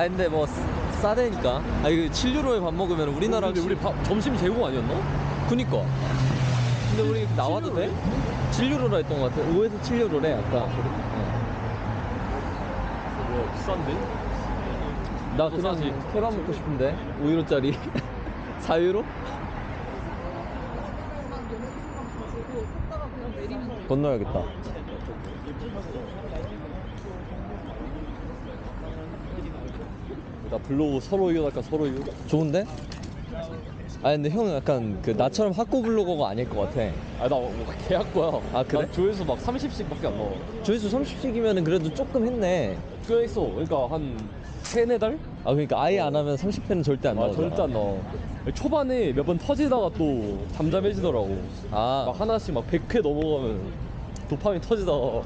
아 근데 뭐 싸- 싸대니까. 아 이거 7유로에 밥 먹으면 우리나라 근데 우리 밥, 점심 제공 아니었나? 그니까. 근데 우리 나와도 돼? 7유로라 했던 것 같아. 5에서 7유로래 아까. 뭐야 비싼데? 어. 나 그냥 싸지. 케밥 먹고 싶은데 5유로짜리 4유로? 건너야겠다. 나 블로그 서로 이겨달까 서로 이겨 좋은데? 아 근데 형 약간 그 나처럼 학고 블로거가 아닐 것 같아. 아나 뭐 계약 거야 아, 그래? 나 조회수 막 30씩밖에 안 나와 조회수 30씩이면 그래도 조금 했네. 꽤 있어 그러니까 한 세네 달? 아 그러니까 아예 안 하면 30회는 절대 안 아 나오잖아. 절대 안 나와 초반에 몇 번 터지다가 또 잠잠해지더라고 아 막 하나씩 막 100회 넘어가면 도파민 터지다가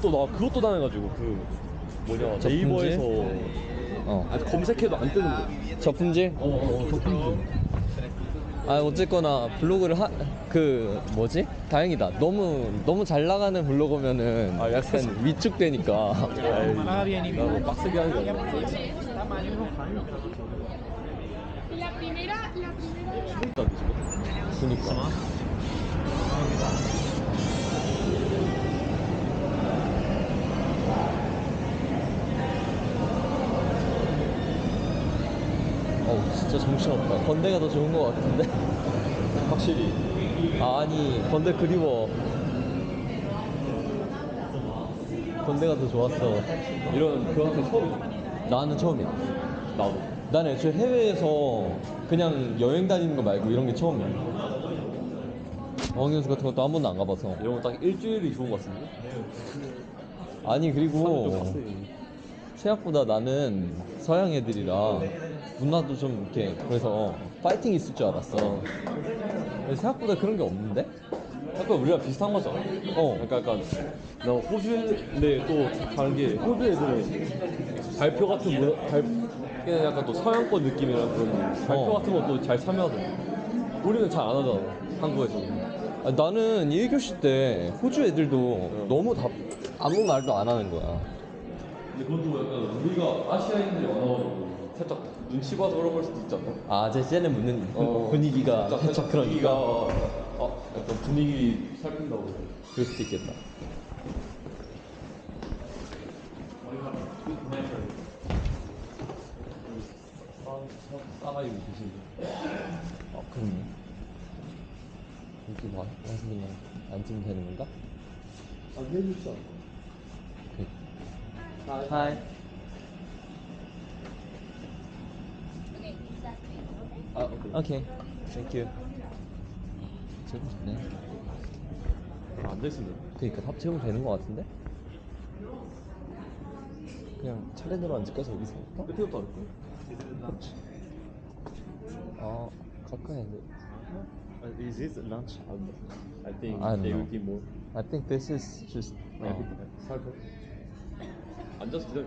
또 나 그것도 당해가지고 그 뭐냐 저품질? 네이버에서 어. 아, 검색해도 안 뜨는 거 저품질? 어어 저품질 아 어쨌거나 블로그를 하 그 뭐지? 다행이다. 너무 너무 잘 나가는 블로거면은 아, 약간 위축되니까. 나뭐 빡세게 하는 primera. 그니까. 어우 진짜 정신없다. 건대가 더 좋은 것 같은데. 확실히 아, 아니 건대 그리워. 건대가 더 좋았어. 이런 그 학생 처음이야 나는 처음이야. 나도 난 애초에 해외에서 그냥 여행 다니는 거 말고 이런 게 처음이야. 어학연수 같은 것도 한 번도 안 가봐서. 이런 거 딱 일주일이 좋은 것 같은데 아니 좀 그리고 생각보다 나는 서양 애들이라 문화도 좀 이렇게 그래서 파이팅 있을 줄 알았어. 근데 생각보다 그런 게 없는데? 약간 우리랑 비슷한 거잖아 어. 약간 약간 나 호주인데 또 다른 게 호주 애들은 발표 같은 문 발, 그냥 약간 또 서양권 느낌이랑 그런 발표 어. 같은 것도 잘 참여하더라 우리는 잘 안 하잖아 한국에서 아, 나는 1교시 때 호주 애들도 너무 다 아무 말도 안 하는 거야. 근데 그것도 약간 우리가 아시아인들이 많아가지고 살짝 눈치 봐서 그런 걸 수도 있지 않나? 아, 제 쟤네 묻는 분위기가 살짝 살짝 분위기가 그러니까. 아 약간 분위기 살핀다고 그럴 수도 있겠다. 싸가지고 드시는 아, 그럼요. 여기 와, 와서 그냥 앉으면 되는 건가? 안 해주지 않나? 하이. 아 오케이 오케이. 땡큐. 재고 싶네. 아, 앉아있으면 그니까 탑 채우면 되는 거 같은데? 그냥 차례대로 앉을까 저기서? 어? 끝에부터 앉을까? 아 가까이 앉아. Is this lunch? I think I don't they know. will give more. I think this is just. 어. 앉아서 기다려.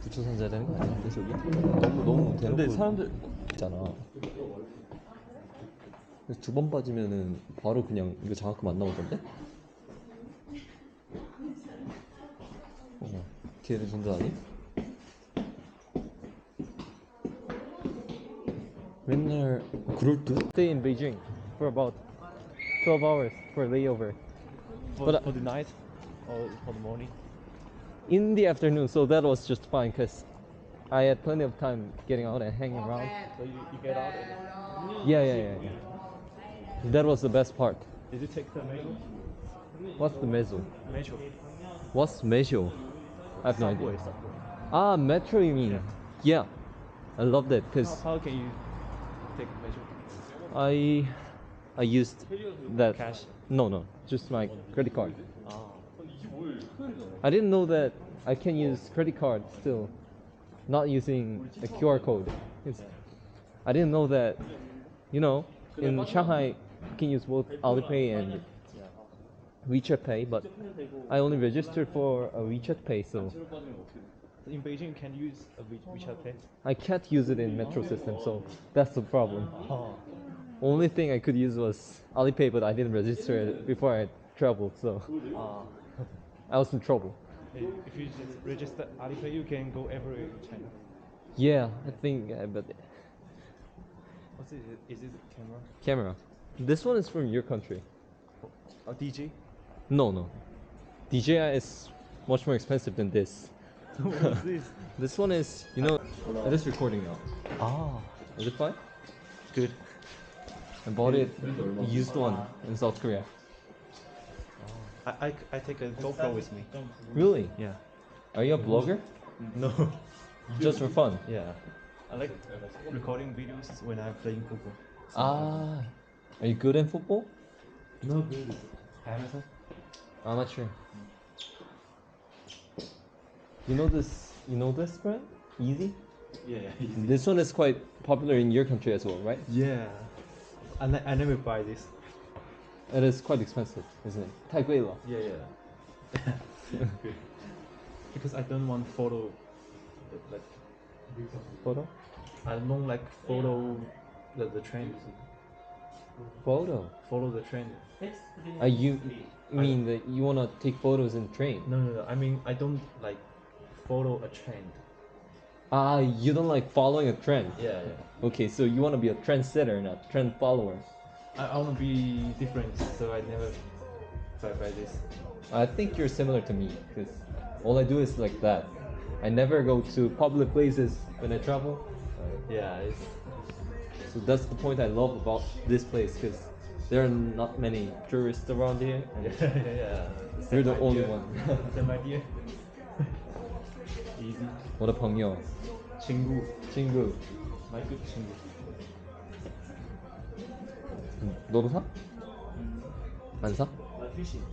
부처 선자 되는 거 아닌데 저기? 너무 너무 대놓고 근데 사람들 있잖아. 두 번 빠지면은 바로 그냥 이거 장학금 안 나오던데? 어, 전자 아니? 맨날 그럴 듯? stay in Beijing for about 12 hours for layover. for, But- for the night or for the morning. In the afternoon, so that was just fine because I had plenty of time getting out and hanging around. So you, you get out and Yeah, yeah, yeah, yeah. That was the best part. did you take the metro? What's the metro? Metro. What's metro? I have no Subway, idea. subway. Ah, metro you mean? Yeah. I love that because how can you take metro? I I used that Cash. No, no, just my credit card. 아. I didn't know that I can use credit card still, not using a QR code. It's, I didn't know that, you know, in Shanghai you can use both Alipay and WeChat Pay, but I only registered for a WeChat Pay, so In Beijing, you can use a WeChat Pay? I can't use it in metro system. So that's the problem. 아. Only thing I could use was Alipay, but I didn't register it before I traveled, so Uh, I was in trouble. if you just register Alipay, you can go everywhere in China. Yeah, I think, uh, but What's it? Is it camera? camera. This one is from your country. A DJ? No, no. DJI is much more expensive than this. What's this? This one is, you know, it is recording now. Ah, Is it fine? good. I bought it, used one in South Korea. I, I, I take a GoPro with me. Really? Yeah. Are you a blogger? No. Just for fun? Yeah. I like recording videos when I'm playing football. Ah, are you good in football? No good. not sure. You know this? You know this brand? Easy. Yeah. This one is quite popular in your country as well, right? Yeah. I, ne- I never buy this. It is quite expensive, isn't it? 太贵了. Yeah, yeah. because I don't want photo like Photo? I don't like photo the, the trend. Photo. Follow the trend. Are you mean that you wanna take photos in train? No, no, no. I mean, I don't like follow a trend. Ah, you don't like following a trend. Yeah, yeah. Okay, so you wanna be a trendsetter, not trend follower. I, I want to be different, so I never buy, buy this. I think you're similar to me because all I do is like that. I never go to public places when I travel. Yeah, it's, So that's the point I love about this place because there are not many tourists around here. And yeah, yeah, yeah. You're the Same only idea. one. Same idea. Easy. 我的朋友 친구. 친구 good 친구. 음, 너도 사? 안 사? My fishing.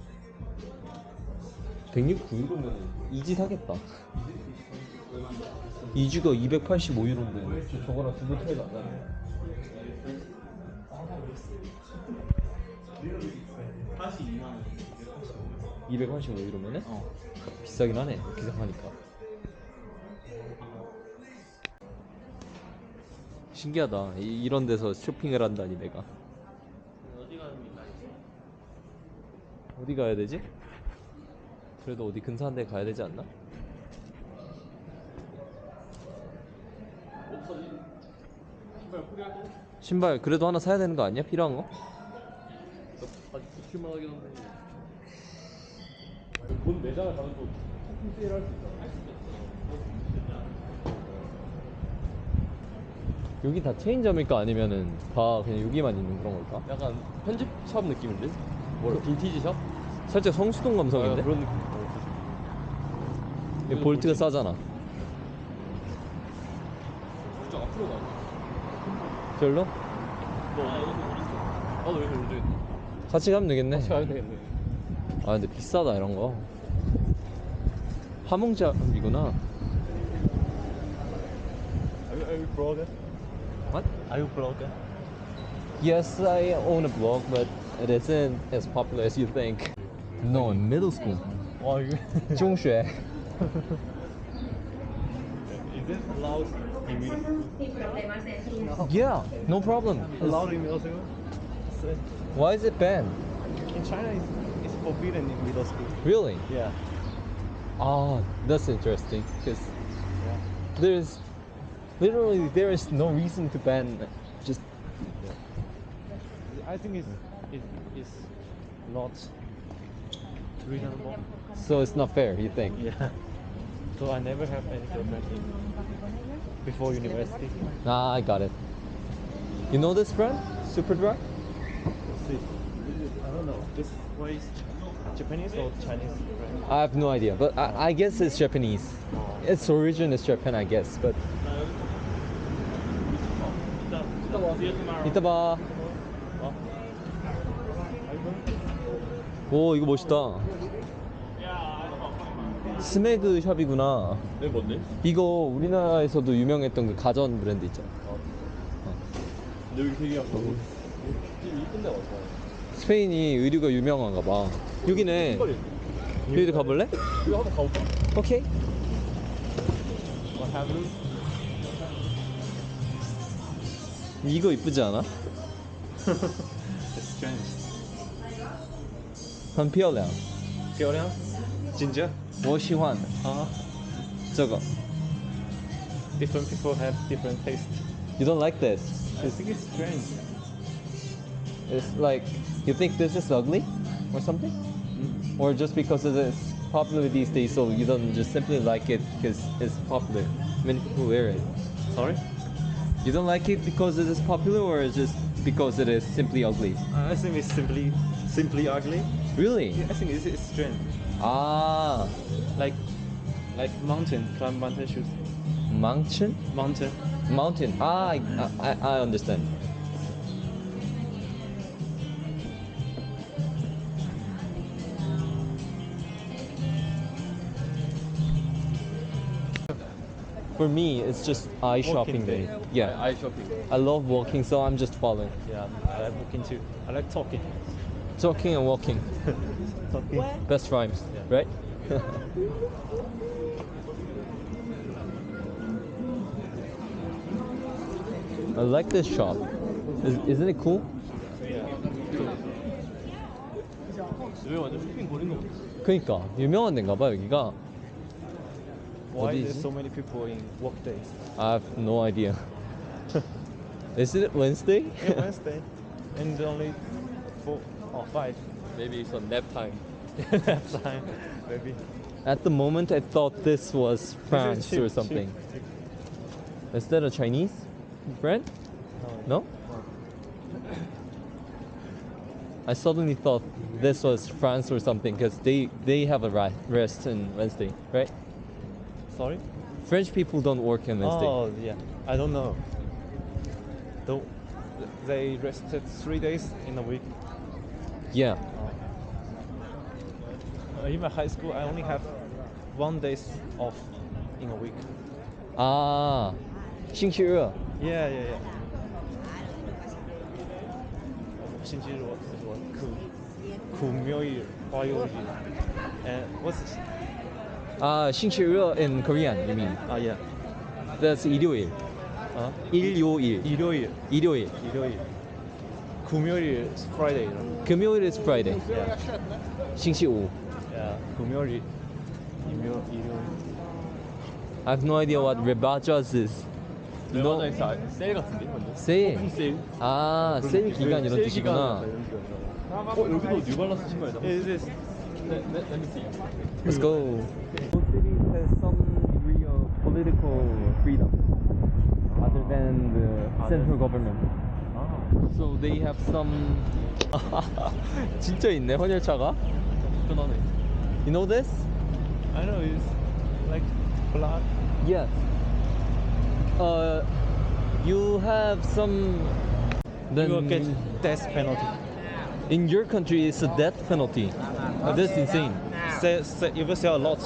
169유로면 이지 사겠다. 이주가 285유로인데 저 저거랑 두배 차이가 안 나네. 285유로면은? 어. 비싸긴 하네. 생각하니까. 신기하다. 이, 이런 데서 쇼핑을 한다니 내가. 어디 가야 되지? 그래도 어디 근사한 데 가야 되지 않나? 신발 그래도 하나 사야 되는 거 아니야? 필요한 거? 아직 붙일만 하긴 한데 본 매장을 가면 또 토큰 세일 할 수 있잖아 여기 다 체인점일까 아니면은 다 그냥 여기만 있는 그런 걸까? 약간 편집샵 느낌인데? 뭐라 빈티지 샵? 살짝 성수동 감성인데? 아, 그런 느낌 여기 볼트가 싸잖아 살짝 앞으로 가 별로? 너 있어? 나도 여기 오지 같이 가면 되겠네 같이 가야 되겠네 아 근데 비싸다 이런 거 하몽잡이구나 Are you, are you blogger? Are you a blogger? Yes, I own a blog, but it isn't as popular as you think. No, in middle school. Wow, you. 中学 Is it allowed in middle school? Yeah, no problem. Allowed in middle school? Why is it banned? in China, it's, it's forbidden in middle school. Really? Yeah. Oh, that's interesting. Because Yeah. there's literally there is no reason to ban. Just I think it's it is not reasonable. so it's not fair. You think? Yeah. So I never have any girlfriend before university. Ah, I got it. You know this brand, Superdry? See, I don't know. This is Japanese or Chinese brand? I have no idea, but I, I guess it's Japanese. Its origin is Japan, I guess. But 이따 봐. 오 이거 멋있다. 스매그 샵이구나. 네 뭔데? 이거 우리나라에서도 유명했던 그 가전 브랜드 있잖아. 근데 여기 되게 약간 뭐 이쁜 데 많다 스페인이 의류가 유명한가 봐. 여기네. 여기도 가볼래? 여기 한번 가볼까? 오케이. 이거 이쁘지 않아? It's strange. 很漂亮，漂亮，ginger 我喜欢 uh, 这个。 different people have different taste You don't like this? I think it's strange It's like you think this is ugly or something? Or just because it is popular these days, so you don't just simply like it because it's popular. Many people wear it. sorry You don't like it because it is popular, or just because it is simply ugly? I think it's simply simply ugly Really? I think it's, it's strange Ah, like like mountain climb mountain shoes mountain, mountain mountain. Ah, I, I, I understand. For me, it's just eye shopping day. day. Yeah, 아이 쇼핑. I love walking, so I'm just following. yeah I like walking too I like talking Talking and walking, talking best rhymes, Yeah. right? I like this shop. Is, isn't it cool? 왜 완전 쇼핑 거리인 거 같아. 그니까 유명한 데인가 봐 여기가. why there's there so many people in workdays? I have no idea. is it Wednesday? Yeah, Wednesday. And only four or five. Maybe it's on nap time. nap time, maybe. At the moment, I thought this was France cheap, or something. Cheap. Is that a Chinese friend? No. no? I suddenly thought this was France or something because they, they have a rest in Wednesday, right? Sorry? French people don't work in this. Oh, yeah. I don't know. Don't, they rested three days in a week. Yeah. Oh. Uh, in my high school, I only have one day off in a week. Ah, 星期二。Yeah, yeah, yeah. yeah. what's 아, 싱치으어 in Korean, you mean? 아, 예. That's 일요일. 어? 일요일. 일요일. 일요일. 일요일. 금요일 is Friday. 금요일 is Friday. 예. 싱치오. 예. 금요일. 일요일. I have no idea what rebajas is. 네, 너 세일 같은데 세일. 세일. 아, 세일 기간 이런 뜻이구나. 어, 여기도 뉴발란스 신발이다. Let, let, let me see. Let's go. Both cities has some degree of political freedom other than the central government. So they have some. 진짜 있네 헌혈차가. 편하네. You know this? I know it's like blood. Yes. Uh, you have some. Then You will get death penalty. in your country, it's a death penalty. Uh, that's insane. Say, say, if you sell a lot,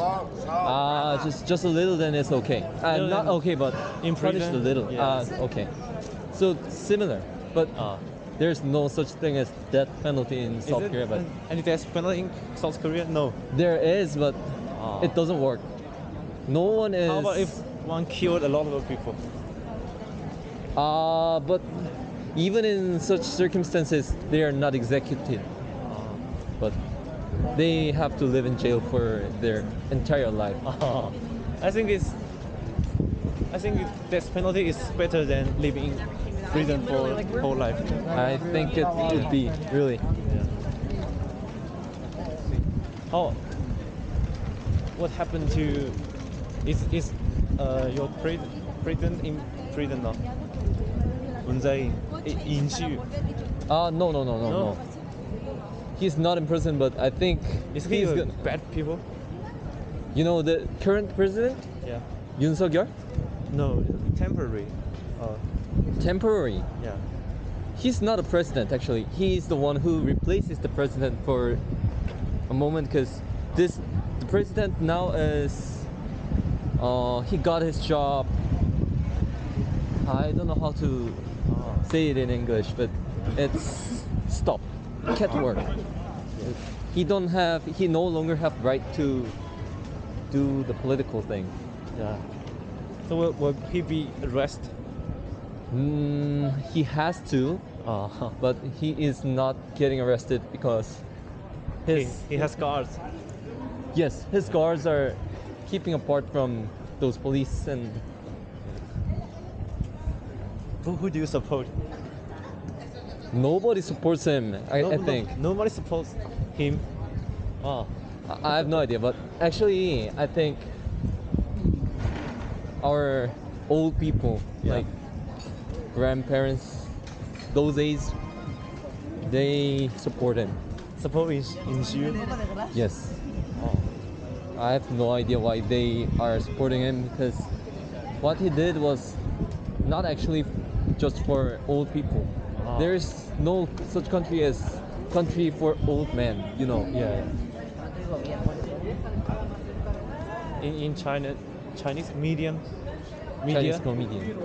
Ah, just just a little, then it's okay. Uh, not okay, but in punished a little. Ah, Yes. okay. So similar, but Ah. there's no such thing as death penalty in is South Korea. But an- any death penalty in South Korea? No. there is, but Ah. it doesn't work. No one is. How about if one killed a lot of people? Ah, but even in such circumstances, they are not executed. But they have to live in jail for their entire life. Ah. I think it's. I think death penalty is better than living in prison for whole life. I think it would be really. Oh, What happened to? Is is uh, your pre- president in prison now? Moon Jae-in, I- Ah, no, no, no, no, No. no. He's not in prison, but I think Is he he's a good. bad people? You know the current president, Yeah. Yoon Suk Yeol, No, temporary. Uh, temporary. yeah. He's not a president actually. He's the one who replaces the president for a moment because this the president now is uh he got his job. I don't know how to say it in English, but it's stop. Can't work. He don't have. He no longer have right to do the political thing. Yeah. So will, will he be arrested? Mm, he has to, Uh, but he is not getting arrested because he, he has guards. yes, his guards are keeping apart from those police and Who, who do you support? nobody supports him. I, No, I no, think. nobody supports him. Oh, I I have no idea, but actually, I think our old people, Yeah. like grandparents, those days, they support him. support in you. Yes. Oh. I have no idea why they are supporting him because what he did was not actually just for old people. Ah. There's no such country as country for old men, you know. Yeah. In, in China, Chinese medium, media, Chinese comedian.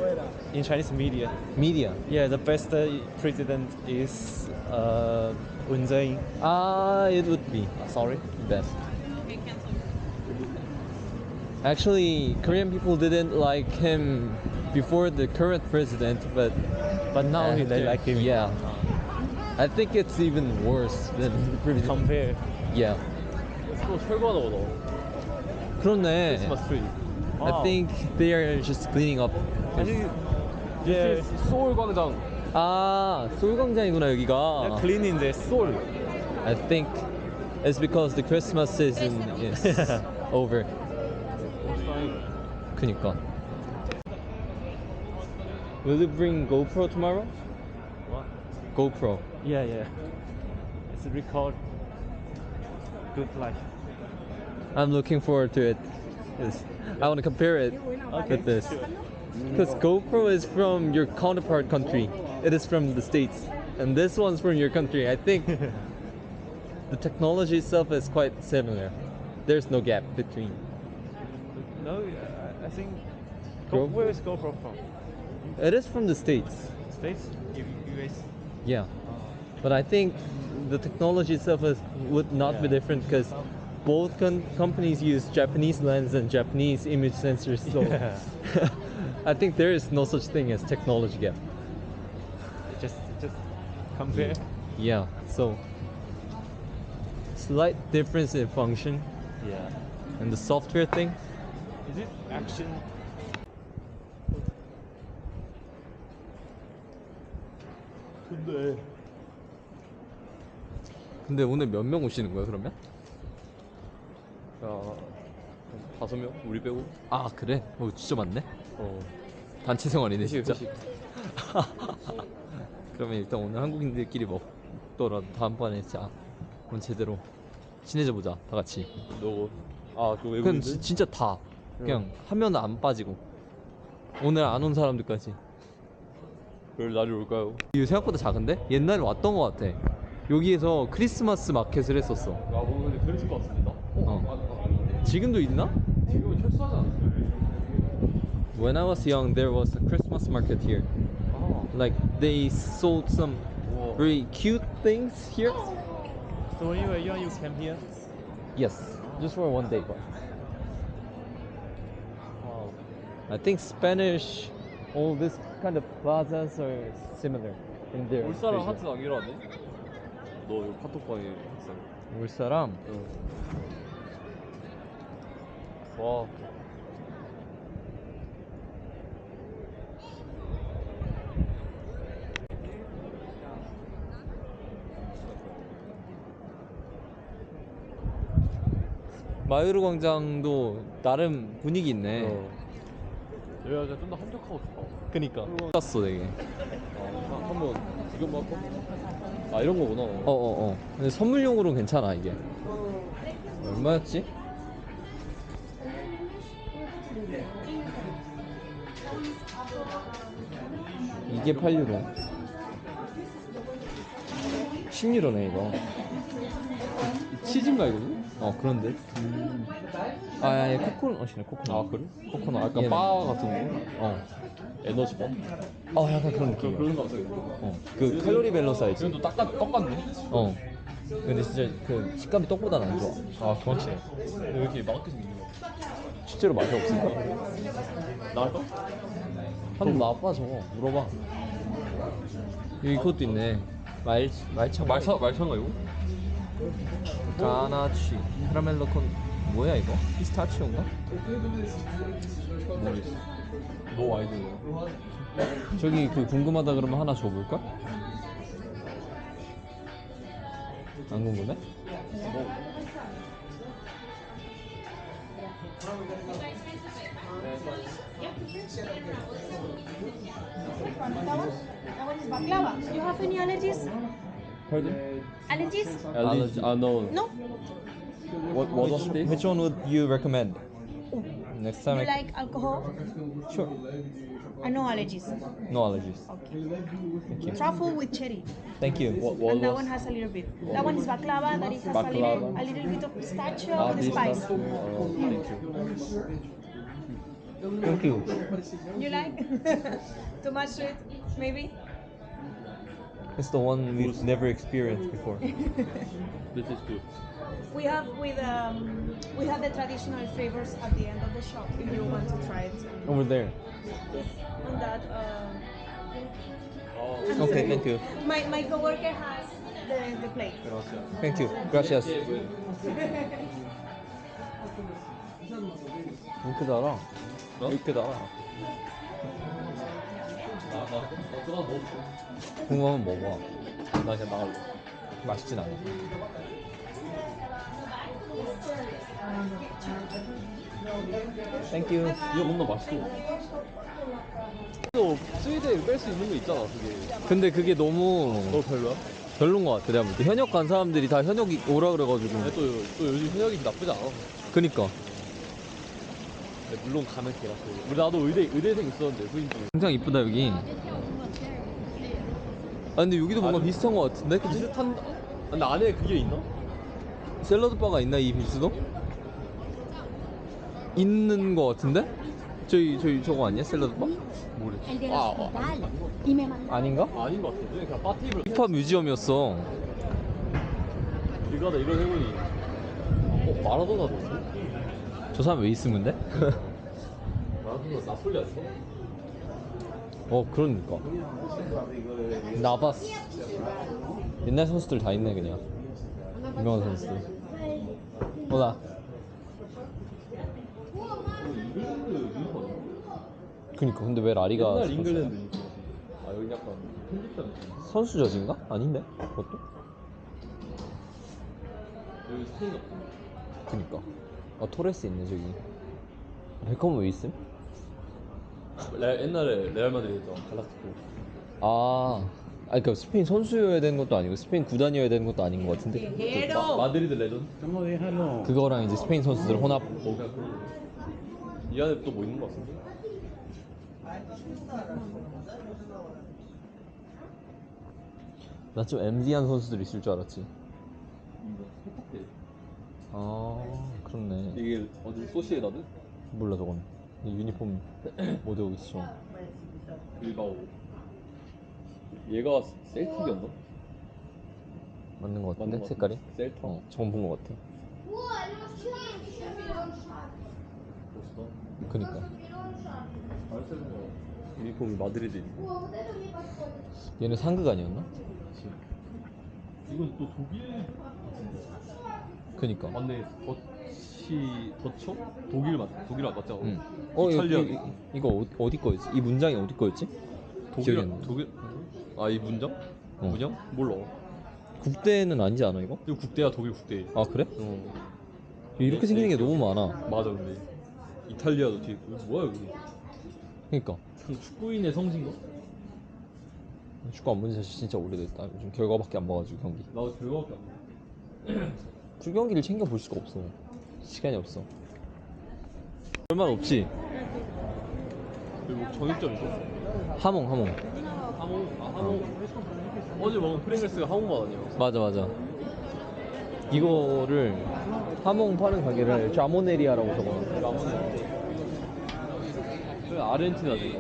in Chinese media, Media. yeah, the best uh, president is uh, Zheng. Ah, it would be Sorry. best. Actually, Korean people didn't like him before the current president, but But now uh, they like him. Yeah, I think it's even worse than the previous. Compare. Yeah, 또 철거하나 보다. 그렇네. 크리스마스 트리. I think they are just cleaning up. 아니, Yeah. 소울 광장. 아, 솔광장이구나 They're 여기가. cleaning this. 소울. I think it's because the Christmas season is over. 그니까. Will you bring GoPro tomorrow? What? GoPro. Yeah, yeah. It's a record. Good life. I'm looking forward to it. 'Cause I want to compare it with this. Because GoPro is from your counterpart country. It is from the States. And this one's from your country. I think the technology itself is quite similar. There's no gap between. No, I- think. Go, where is GoPro from? It is from the States. States? US? Yeah. But I think the technology itself is, would not be different because both companies use Japanese lens and Japanese image sensors. So Yeah. I think there is no such thing as technology gap. Just, just compare. Yeah. So slight difference in function Yeah. and the software thing. Is it action? 근데 근데 오늘 몇 명 오시는 거예요 그러면? 야, 한 다섯 명 우리 빼고. 아 그래? 어 진짜 많네. 어. 단체 생활이네 회식, 진짜. 회식. 그러면 일단 오늘 한국인들끼리 먹더라도 다음번에 진짜 오늘 제대로 친해져 보자 다 같이. 너. 아, 그 그냥 외국인들. 지- 진짜 다 그냥 하면 안 빠지고 오늘 안 온 사람들까지. 그럴 날이 올까요? 이거 생각보다 작은데? 옛날에 왔던 것 같아. 여기에서 크리스마스 마켓을 했었어. 아, 오늘 근데 그랬을 것 같습니다. 어. 아. 지금도 있나? 지금은 철수하지 않았어요? When I was young, there was a Christmas market here. 아. Like they sold some 우와. very cute things here. So when you were young, you came here? Yes, just for one day. But Wow. I think Spanish, all this kind of plazas are similar in their. 올 사람 vision. 하트 남기로 하네? 너 이거 카톡방에 했어. 올 사람. 와. 마요르 광장도 나름 분위기 있네. 어. 여기가 좀더 한적하고 좋다. 그니까. 떴어 되게. 아, 한번 구경만 할까? 아, 이런 거구나. 어, 어, 어. 근데 선물용으로는 괜찮아, 이게. 얼마였지? 이게 8유로. 10유로네, 이거. 치즈인가, 이거? 어, 그런데. 아, 아니, 코코넛이네, 코코넛. 아, 그래? 코코넛. 약간 얘는. 바 같은 거? 어. 에너지 바? 어, 약간 그런 그, 느낌. 그런 거 같아. 어. 그 칼로리 밸런스 알지? 지금도 딱, 딱, 똑같네? 어. 근데 진짜 그 식감이 떡보다는 안 좋아. 아, 그렇지. 왜 이렇게 맛없게 생긴 거야? 실제로 맛이 없으니까. 나갈까? 한번 나와봐 저거 물어봐 여기 그것도 있네 말 말차 말차, 말차인가, 이거? 가나치 카라멜로 콘 뭐야 이거? 피스타치오인가? 모르겠어. 너 아이디어. 저기 그 궁금하다 그러면 하나 줘볼까? 안 궁금해? Baklava. You have any allergies? Pardon? Allergies? Allergy. 아, no. No? What, what was this? Which one would you recommend? Next time You I... like alcohol? Sure. And no allergies. No allergies. Okay. Thank you. Truffle with cherry. Thank you. What, what and that one has a little bit. That one is baklava. That it has a little, a little bit of pistachio Ah, with this spice. one? Oh, thank you. Thank you. You like? Too much sweet? Maybe? It's the one we've never experienced before. This is good We have with um, we have the traditional flavors at the end of the shop if you want to try it. Over there. On that, um, Okay, thank you. my my coworker has the, the plate. Thank you. Gracias. 이렇게 달아. 이렇게 달아. 나, 나, 나 들어가 먹어. 궁금하면 먹어. 나 그냥 나갈래. 맛있진 않아. Thank you. 이거 뭔가 맛있어. 또 스위드에 뺄 수 있는 거 있잖아, 그게. 근데 그게 너무 너 별로야? 별론 것 같아. 내가 볼 때. 현역 간 사람들이 다 현역이 오라 그래가지고. 근데 또, 또 요즘 현역이 나쁘지 않아. 그니까. 근데 물론 가면 개라서. 우리 나도 의대, 의대생 있었는데, 후임 중에. 굉장히 이쁘다 여기. 아 근데 여기도 뭔가 아주- 비슷한 것 같은데? 그치? 비슷한, 아, 근데 안에 그게 있나? 샐러드 바가 있나 이 빈스도? 있는 것 같은데? 저기 저기 저거 아니야 샐러드 바? 모르겠어. 아, mandó. 아닌가? 아, 아닌 것 같아. 그냥 바 테이블. 힙합 뮤지엄이었어. 길 가다 이런 행운이. 어, 마라도나도 있어? 저 사람 왜 있은 건데? 마라도나 나폴리 아니야? 어 그러니까. 나바스. 옛날 선수들 다 있네 그냥. 유명한 선수들. 몰라. 잉글랜드 유니폼 그니까 근데 왜 라리가 옛날 선수- 잉글랜드. 아, 여기 약간 편집점. 선수 저지인가? 아닌데? 그것도? 여기 스페인 같은 그니까. 아 토레스 있네 저기. 베컴은 왜 있음? 레, 옛날에 레알 마드리드 갈라티코. 아, 아, 그러니까 스페인 선수여야 되는 것도 아니고 스페인 구단이어야 되는 것도 아닌 것 같은데. 그 마, 마드리드 레전드? 그거랑 이제 스페인 선수들 혼합. 어. 이 안에 또 뭐 있는 거 같은데? 나 좀 MD한 선수들 있을 줄 알았지. 아, 그렇네. 이게 어디 소시에다드? 몰라 저건. 이 유니폼 못 외우고 있어. 빌바오. 얘가 셀틱이었나? 맞는 것 같은데 맞는 것 색깔이? 같은데. 셀타. 어, 처음 본 것 같아. 멋있다. 그니까. 바르셀로나 유니폼이 마드리드. 얘네 상극 아니었나? 이건 또 독일 그니까. 맞네. 더치 더쳐? 독일 맞 독일 맞죠? 응. 어, 이거, 이탈리아. 이- 어- 어디 거였지? 이 문장이 어디 거였지? 기억이 안 독일 나. 독일 아 이 문장? 어. 문장? 몰라. 국대는 아니지 않아 이거? 이거 국대야 독일 국대. 아 그래? 어. 이렇게 생기는 게 너무 많아. 맞아 근데 이탈리아도 뒤에 있고. 이거 뭐야 여기? 그니까. 축구인의 성지인가? 축구 안 본 지 사실 진짜 오래됐다. 요즘 결과밖에 안 봐가지고 경기. 나도 결과밖에 안 봐. 풀경기를 챙겨 볼 수가 없어. 시간이 없어. 얼마 없지? 그리고 뭐 정육점 있어. 하몽 하몽. 하몽 아 하몽. 어제 먹은 프링글스가 하몽 맛 아니야? 맞아 맞아. 이거를 하몽 파는 가게를 자모네리아라고 적어놨어. 그 아르헨티나지.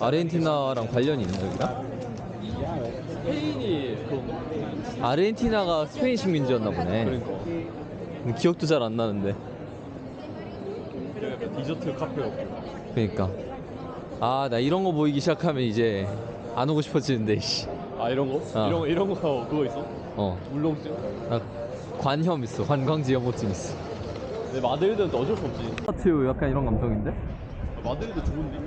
아르헨티나랑 관련이 있는 저기가? 스페인이. 아르헨티나가 스페인 식민지였나 보네. 그러니까. 근데 기억도 잘 안 나는데. 약간 디저트 카페였고. 그니까. 아 나 이런 거 보이기 시작하면 이제 안 오고 싶어지는데. 씨. 아 이런 거? 어. 이런 거 이런 거 그거 있어? 어. 울렁증? 나 관혐 있어. 관광지 혐오증 있어. 근데 마드리드는 또 어쩔 수 없지. 파티오 약간 이런 감성인데? 마드리드 좋은데?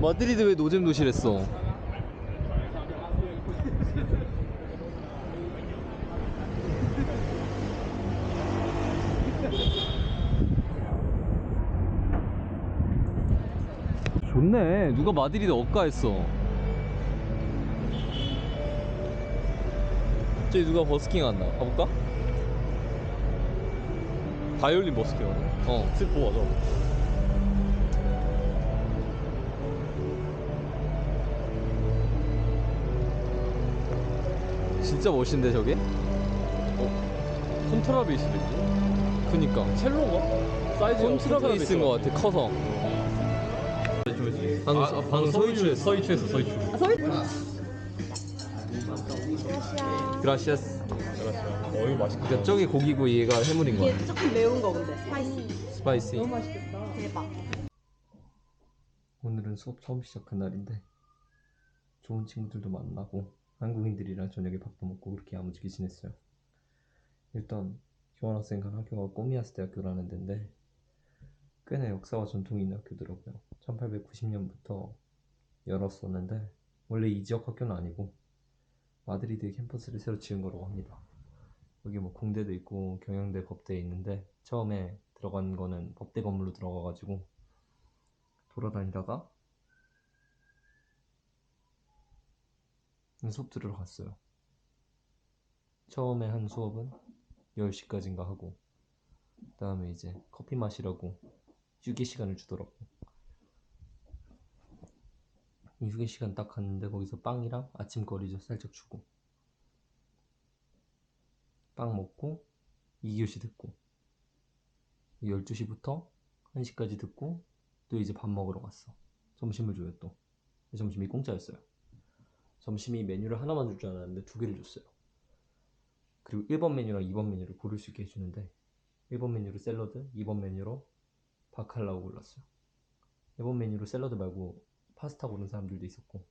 마드리드 왜 노잼 도시랬어? 좋네. 누가 마드리드 억가했어. 저기 누가 버스킹 한다. 가볼까? 바이올린 버스킹 하나. 어. 슬퍼 맞아. 진짜 멋있는데 저게? 어? 콘트라베이스도 있고. 그니까. 첼로인가? 사이즈가 콘트라베이스인 것 같아. 커서. 방금 아, 서- 방금 방금 서이추 서이추했어 서이추. 그라시아스. 어 이거 맛있겠다. 그러니까 저기 고기고 얘가 해물인 거야. 이게 조금 매운 거 근데 스파이시. 스파이시. 너무 맛있겠다. 대박. 오늘은 수업 처음 시작한 날인데 좋은 친구들도 만나고 한국인들이랑 저녁에 밥도 먹고 그렇게 야무지게 지냈어요. 일단 교환학생 간 학교가 꼬미아스 대학교라는 데인데 꽤나 역사와 전통이 있는 학교더라고요. 1890년부터 열었었는데 원래 이 지역 학교는 아니고 마드리드 캠퍼스를 새로 지은 거라고 합니다. 여기 뭐 공대도 있고 경영대 법대 있는데 처음에 들어간 거는 법대 건물로 들어가가지고 돌아다니다가 수업 들으러 갔어요. 처음에 한 수업은 10시까지인가 하고 그 다음에 이제 커피 마시라고 휴게 시간을 주더라고. 이 휴게 시간 딱 갔는데 거기서 빵이랑 아침거리죠 살짝 주고 빵 먹고 2교시 듣고 12시부터 1시까지 듣고 또 이제 밥 먹으러 갔어. 점심을 줘요 또. 점심이 공짜였어요. 점심이 메뉴를 하나만 줄 줄 알았는데 두 개를 줬어요. 그리고 1번 메뉴랑 2번 메뉴를 고를 수 있게 해주는데 1번 메뉴로 샐러드, 2번 메뉴로 바칼라오 골랐어요. 1번 메뉴로 샐러드 말고 파스타 고른 사람들도 있었고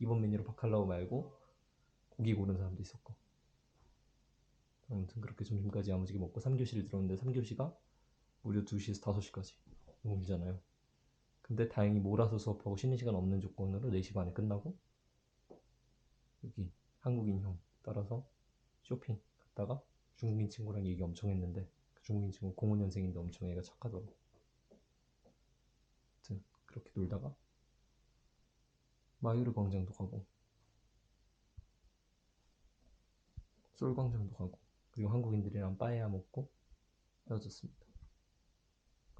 2번 메뉴로 바칼라오 말고 고기 고른 사람도 있었고 아무튼 그렇게 점심까지 야무지게 먹고 3교시를 들었는데 3교시가 무려 2시에서 5시까지 너무 길잖아요. 근데 다행히 몰아서 수업하고 쉬는 시간 없는 조건으로 4시 반에 끝나고 여기 한국인 형 따라서 쇼핑 갔다가 중국인 친구랑 얘기 엄청 했는데 그 중국인 친구 05년생인데 엄청 애가 착하더라고 아무튼 그렇게 놀다가 마유르 광장도 가고 솔 광장도 가고 그리고 한국인들이랑 빠에야 먹고 헤어졌습니다.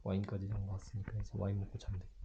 와인까지 한거 같으니까 이제 와인 먹고 되겠다